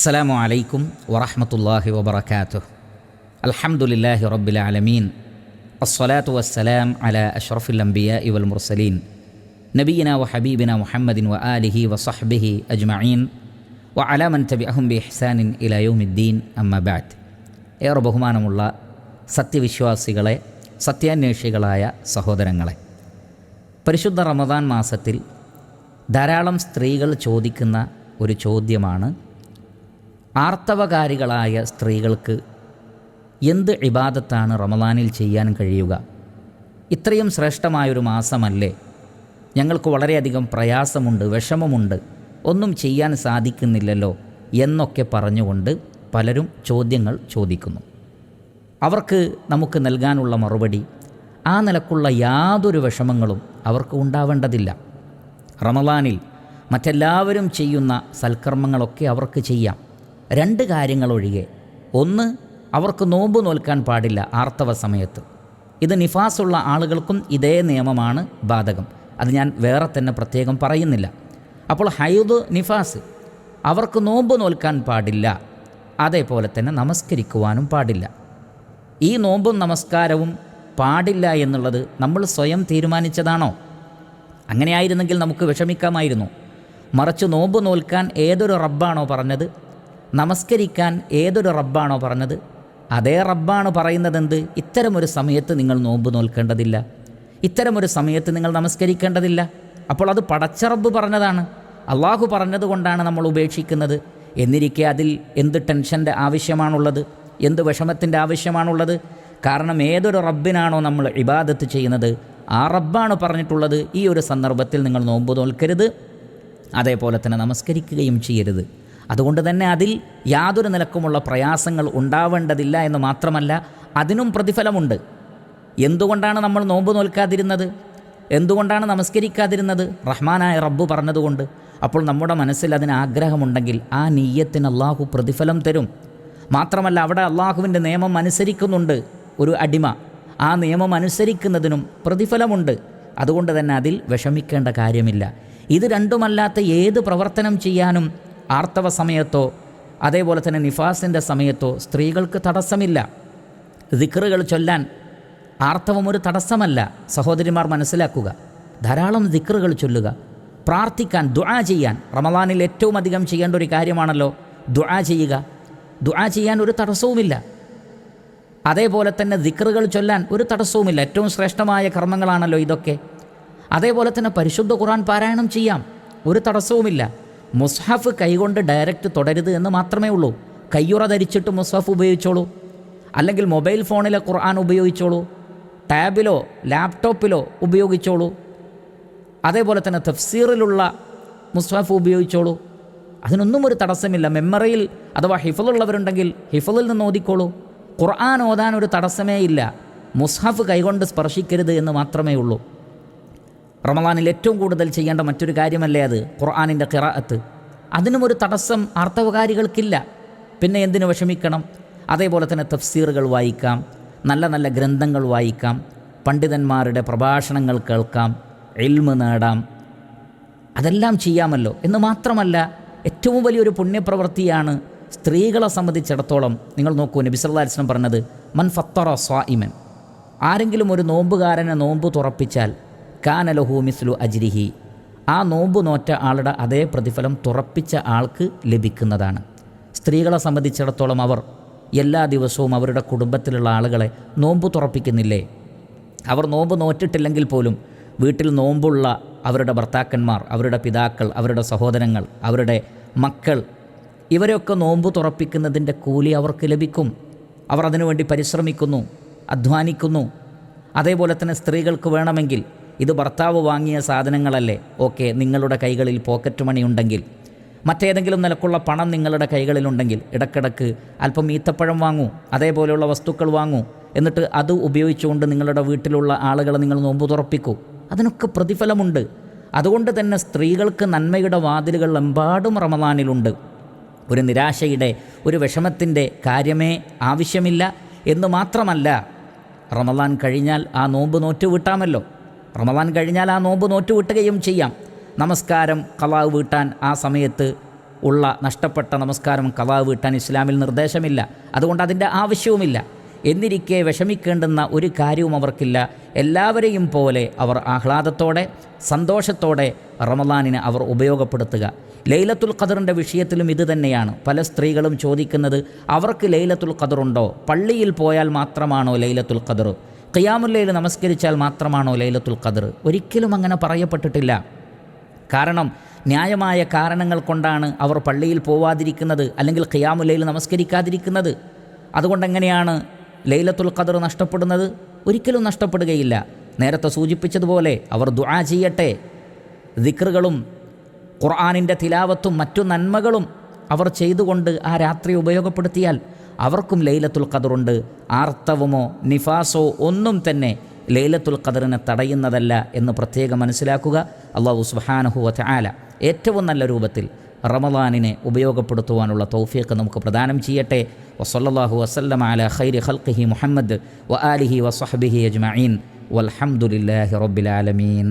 അസ്സലാമു അലൈക്കും വറഹമത്തല്ലാഹി വബർക്കാത്തു അൽഹംദുലില്ലാഹി റബ്ബിൽ ആലമീൻ. അസ്സലാത്തു വസ്സലാം അല അഷ്റഫുൽ അംബിയ ഇവൽ മുർസലീൻ. നബീന വ ഹബീബിന മുഹമ്മദിൻ വ ആലിഹി വ സഹ്ബിഹി അജ്മഈൻ. വ അലാമൻ തബി അഹും ബി ഇഹ്സാനിൻ ഇലയോമിദ്ദീൻ അമ്മബാദ് ഏറെ ബഹുമാനമുള്ള സത്യവിശ്വാസികളെ സത്യാന്വേഷികളായ സഹോദരങ്ങളെ. പരിശുദ്ധ റമദാൻ മാസത്തിൽ ധാരാളം സ്ത്രീകൾ ചോദിക്കുന്ന ഒരു ചോദ്യമാണ് ആർത്തവകാരികളായ സ്ത്രീകൾക്ക് എന്ത് ഇബാദത്താണ് റമദാനിൽ ചെയ്യാൻ കഴിയുക? ഇത്രയും ശ്രേഷ്ഠമായൊരു മാസമല്ലേ? ഞങ്ങൾക്ക് വളരെയധികം പ്രയാസമുണ്ട് വിഷമമുണ്ട്. ഒന്നും ചെയ്യാൻ സാധിക്കുന്നില്ലല്ലോ എന്നൊക്കെ പറഞ്ഞുകൊണ്ട് പലരും ചോദ്യങ്ങൾ ചോദിക്കുന്നു. അവർക്ക് നമുക്ക് നൽകാനുള്ള മറുപടി ആ നിലക്കുള്ള യാതൊരു വിഷമങ്ങളും അവർക്ക് ഉണ്ടാവേണ്ടതില്ല. റമദാനിൽ മറ്റെല്ലാവരും ചെയ്യുന്ന സൽക്കർമ്മങ്ങളൊക്കെ അവർക്ക് ചെയ്യാം. രണ്ട് കാര്യങ്ങളൊഴികെ. ഒന്ന് അവർക്ക് നോമ്പ് നോൽക്കാൻ പാടില്ല ആർത്തവ സമയത്ത്. ഇത് നിഫാസുള്ള ആളുകൾക്കും ഇതേ നിയമമാണ് ബാധകം. അത് ഞാൻ വേറെ തന്നെ പ്രത്യേകം പറയുന്നില്ല. അപ്പോൾ ഹൈദ് നിഫാസ് അവർക്ക് നോമ്പ് നോൽക്കാൻ പാടില്ല അതേപോലെ തന്നെ നമസ്കരിക്കുവാനും പാടില്ല. ഈ നോമ്പും നമസ്കാരവും പാടില്ല എന്നുള്ളത് നമ്മൾ സ്വയം തീരുമാനിച്ചതാണോ? അങ്ങനെയായിരുന്നെങ്കിൽ നമുക്ക് വിഷമിക്കാമായിരുന്നു. മറിച്ച് നോമ്പ് നോൽക്കാൻ ഏതൊരു റബ്ബാണോ പറഞ്ഞത്? നമസ്കരിക്കാൻ ഏതൊരു റബ്ബാണോ പറഞ്ഞത്? അതേ റബ്ബാണ് പറയുന്നതെന്ത്? ഇത്തരമൊരു സമയത്ത് നിങ്ങൾ നോമ്പ് നോൽക്കേണ്ടതില്ല. ഇത്തരമൊരു സമയത്ത് നിങ്ങൾ നമസ്കരിക്കേണ്ടതില്ല. അപ്പോൾ അത് പടച്ച റബ്ബ് പറഞ്ഞതാണ്. അള്ളാഹു പറഞ്ഞതുകൊണ്ടാണ് നമ്മൾ ഉപേക്ഷിക്കുന്നത്. എന്നിരിക്കെ അതിൽ എന്ത് ടെൻഷന്റെ ആവശ്യമാണുള്ളത്? എന്ത് വിഷമത്തിന്റെ ആവശ്യമാണുള്ളത്? കാരണം ഏതൊരു റബ്ബിനാണോ നമ്മൾ ഇബാദത്ത് ചെയ്യുന്നത്? ആ റബ്ബാണ് പറഞ്ഞിട്ടുള്ളത് ഈ ഒരു സന്ദർഭത്തിൽ നിങ്ങൾ നോമ്പ് നോൽക്കരുത്. അതേപോലെ തന്നെ നമസ്കരിക്കുകയും ചെയ്യരുത്. അതുകൊണ്ട് തന്നെ അതിൽ യാതൊരു നിലക്കുമുള്ള പ്രയാസങ്ങൾ ഉണ്ടാവേണ്ടതില്ല എന്ന് മാത്രമല്ല അതിനും പ്രതിഫലമുണ്ട്. എന്തുകൊണ്ടാണ് നമ്മൾ നോമ്പ് നോൽക്കാതിരുന്നത്? എന്തുകൊണ്ടാണ് നമസ്കരിക്കാതിരുന്നത്? റഹ്മാനായ റബ്ബ് പറഞ്ഞതുകൊണ്ട്. അപ്പോൾ നമ്മുടെ മനസ്സിൽ അതിന് ആഗ്രഹമുണ്ടെങ്കിൽ ആ നീയത്തിന് അള്ളാഹു പ്രതിഫലം തരും. മാത്രമല്ല അവിടെ അള്ളാഹുവിന്റെ നിയമം അനുസരിക്കുന്നുണ്ട് ഒരു അടിമ. ആ നിയമം അനുസരിക്കുന്നതിനും പ്രതിഫലമുണ്ട്. അതുകൊണ്ട് തന്നെ അതിൽ വിഷമിക്കേണ്ട കാര്യമില്ല. ഇത് രണ്ടുമല്ലാത്ത ഏത് പ്രവർത്തനം ചെയ്യാനും ആർത്തവ സമയത്തോ അതേപോലെ തന്നെ നിഫാസിന്റെ സമയത്തോ സ്ത്രീകൾക്ക് തടസ്സമില്ല. ദിക്റുകൾ ചൊല്ലാൻ ആർത്തവം ഒരു തടസ്സമല്ല. സഹോദരിമാർ മനസ്സിലാക്കുക. ധാരാളം ദിക്റുകൾ ചൊല്ലുക. പ്രാർത്ഥിക്കാൻ ദുആ ചെയ്യാൻ. റമദാനിൽ ഏറ്റവും അധികം ചെയ്യേണ്ട ഒരു കാര്യമാണല്ലോ ദുആ ചെയ്യുക. ദുആ ചെയ്യാൻ ഒരു തടസ്സവുമില്ല. അതേപോലെ തന്നെ ദിക്റുകൾ ചൊല്ലാൻ ഒരു തടസ്സവുമില്ല. ഏറ്റവും ശ്രേഷ്ഠമായ കർമ്മങ്ങളാണല്ലോ ഇതൊക്കെ. അതേപോലെ തന്നെ പരിശുദ്ധ ഖുറാൻ പാരായണം ചെയ്യാം. ഒരു തടസ്സവുമില്ല. മുസ്ഹഫ് കൈകൊണ്ട് ഡയറക്റ്റ് തുടരുത് എന്ന് മാത്രമേ ഉള്ളൂ. കയ്യുറ ധരിച്ചിട്ട് മുസ്ഹഫ് ഉപയോഗിച്ചോളൂ. അല്ലെങ്കിൽ മൊബൈൽ ഫോണിലെ ഖുർആൻ ഉപയോഗിച്ചോളൂ. ടാബിലോ ലാപ്ടോപ്പിലോ ഉപയോഗിച്ചോളൂ. അതേപോലെ തന്നെ തഫ്സീറിലുള്ള മുസ്ഹഫ് ഉപയോഗിച്ചോളൂ. അതിനൊന്നും ഒരു തടസ്സമില്ല. മെമ്മറിയിൽ അഥവാ ഹിഫലുള്ളവരുണ്ടെങ്കിൽ ഹിഫലിൽ നിന്ന് ഓതിക്കോളൂ. ഖുർആൻ ഓതാൻ ഒരു തടസ്സമേ ഇല്ല. മുസ്ഹഫ് കൈകൊണ്ട് സ്പർശിക്കരുത് എന്ന് മാത്രമേ ഉള്ളൂ. റമദാനിൽ ഏറ്റവും കൂടുതൽ ചെയ്യേണ്ട മറ്റൊരു കാര്യമല്ലേ അത്? ഖുർആാനിന്റെ ഖിറാഅത്ത്. അതിനും ഒരു തടസ്സം ആർത്തവകാരികൾക്കില്ല പിന്നെ എന്തിനു വിഷമിക്കണം? അതേപോലെ തന്നെ തഫ്സീറുകൾ വായിക്കാം. നല്ല നല്ല ഗ്രന്ഥങ്ങൾ വായിക്കാം. പണ്ഡിതന്മാരുടെ പ്രഭാഷണങ്ങൾ കേൾക്കാം. എൽമ് നേടാം. അതെല്ലാം ചെയ്യാമല്ലോ. എന്ന് മാത്രമല്ല ഏറ്റവും വലിയൊരു പുണ്യപ്രവൃത്തിയാണ് സ്ത്രീകളെ സംബന്ധിച്ചിടത്തോളം നിങ്ങൾ നോക്കൂ നബി വസല്ലം പറഞ്ഞത് മൻ ഫത്തറ സ്വാഇമൻ ആരെങ്കിലും ഒരു നോമ്പുകാരനെ നോമ്പ് തുറപ്പിച്ചാൽ കാനലഹു മിസ്ലു അജ്രിഹി. ആ നോമ്പ് നോറ്റ ആളുടെ അതേ പ്രതിഫലം തുറപ്പിച്ച ആൾക്ക് ലഭിക്കുന്നതാണ്. സ്ത്രീകളെ സംബന്ധിച്ചിടത്തോളം അവർ എല്ലാ ദിവസവും അവരുടെ കുടുംബത്തിലുള്ള ആളുകളെ നോമ്പ് തുറപ്പിക്കുന്നില്ലേ? അവർ നോമ്പ് നോറ്റിട്ടില്ലെങ്കിൽ പോലും വീട്ടിൽ നോമ്പുള്ള അവരുടെ ഭർത്താക്കന്മാർ അവരുടെ പിതാക്കൾ അവരുടെ സഹോദരങ്ങൾ അവരുടെ മക്കൾ ഇവരെയൊക്കെ നോമ്പ് തുറപ്പിക്കുന്നതിന്റെ കൂലി അവർക്ക് ലഭിക്കും. അവർ അതിനുവേണ്ടി പരിശ്രമിക്കുന്നു അധ്വാനിക്കുന്നു. അതേപോലെ തന്നെ സ്ത്രീകൾക്ക് വേണമെങ്കിൽ ഇത് ഭർത്താവ് വാങ്ങിയ സാധനങ്ങളല്ലേ? ഓക്കെ നിങ്ങളുടെ കൈകളിൽ പോക്കറ്റ് മണി ഉണ്ടെങ്കിൽ. മറ്റേതെങ്കിലും നിലക്കുള്ള പണം നിങ്ങളുടെ കൈകളിലുണ്ടെങ്കിൽ ഇടക്കിടക്ക് അല്പം ഈത്തപ്പഴം വാങ്ങൂ അതേപോലെയുള്ള വസ്തുക്കൾ വാങ്ങൂ. എന്നിട്ട് അത് ഉപയോഗിച്ചുകൊണ്ട് നിങ്ങളുടെ വീട്ടിലുള്ള ആളുകളെ നിങ്ങൾ നോമ്പ് തുറപ്പിക്കൂ. അതിനൊക്കെ പ്രതിഫലമുണ്ട്. അതുകൊണ്ട് തന്നെ സ്ത്രീകൾക്ക് നന്മയുടെ വാതിലുകൾ എമ്പാടും റമദാനിലുണ്ട്. ഒരു നിരാശയുടെ ഒരു വിഷമത്തിന്റെ കാര്യമേ ആവശ്യമില്ല എന്ന് മാത്രമല്ല റമദാൻ കഴിഞ്ഞാൽ ആ നോമ്പ് നോറ്റ് വീട്ടാമല്ലോ. റമദാൻ കഴിഞ്ഞാൽ ആ നോമ്പ് നോറ്റുവിട്ടുകയും ചെയ്യാം. നമസ്കാരം കലാവ് വീട്ടാൻ ആ സമയത്ത് ഉള്ള നഷ്ടപ്പെട്ട നമസ്കാരം കലാവ് വീട്ടാൻ ഇസ്ലാമിൽ നിർദ്ദേശമില്ല. അതുകൊണ്ട് അതിന്റെ ആവശ്യവുമില്ല. എന്നിരിക്കെ വിഷമിക്കേണ്ടുന്ന ഒരു കാര്യവും അവർക്കില്ല. എല്ലാവരെയും പോലെ അവർ ആഹ്ലാദത്തോടെ സന്തോഷത്തോടെ റമദാനിനെ അവർ ഉപയോഗപ്പെടുത്തുക. ലൈലത്തുൽ ഖദറിന്റെ വിഷയത്തിലും ഇത് തന്നെയാണ്. പല സ്ത്രീകളും ചോദിക്കുന്നത് അവർക്ക് ലൈലത്തുൽ ഖദറുണ്ടോ? പള്ളിയിൽ പോയാൽ മാത്രമാണോ ലൈലത്തുൽ ഖദർ? ഖിയാമുല്ലയിൽ നമസ്കരിച്ചാൽ മാത്രമാണോ ലൈലത്തുൽ ഖദർ? ഒരിക്കലും അങ്ങനെ പറയപ്പെട്ടിട്ടില്ല. കാരണം ന്യായമായ കാരണങ്ങൾ കൊണ്ടാണ് അവർ പള്ളിയിൽ പോവാതിരിക്കുന്നത് അല്ലെങ്കിൽ ഖിയാമുല്ലയിൽ നമസ്കരിക്കാതിരിക്കുന്നത്. അതുകൊണ്ട് എങ്ങനെയാണ് ലൈലത്തുൽ ഖദർ നഷ്ടപ്പെടുന്നത്? ഒരിക്കലും നഷ്ടപ്പെടുകയില്ല. നേരത്തെ സൂചിപ്പിച്ചതുപോലെ അവർ ദുആ ചെയ്യട്ടെ. ദിക്റുകളും ഖുർആാനിന്റെ തിലാവത്തും മറ്റു നന്മകളും അവർ ചെയ്തുകൊണ്ട് ആ രാത്രി ഉപയോഗപ്പെടുത്തിയാൽ അവർക്കും ലൈലത്തുൽ ഖദറുണ്ട്. ആർത്തവമോ നിഫാസോ ഒന്നും തന്നെ ലൈലത്തുൽ ഖദറിനെ തടയുന്നതല്ല എന്ന് പ്രത്യേകം മനസ്സിലാക്കുക അള്ളാഹു സുബാനഹുവ ആല ഏറ്റവും നല്ല രൂപത്തിൽ റമദാനിനെ ഉപയോഗപ്പെടുത്തുവാനുള്ള തൗഫീഖ് നമുക്ക് പ്രദാനം ചെയ്യട്ടെ. വസല്ലാഹു വസല്ലം അല ഖൈരി ഖൽഖിഹി മുഹമ്മദ് വ ആലിഹി വസഹബിഹി വൽഹംദുലില്ലാഹി റബ്ബിൽ ആലമീൻ.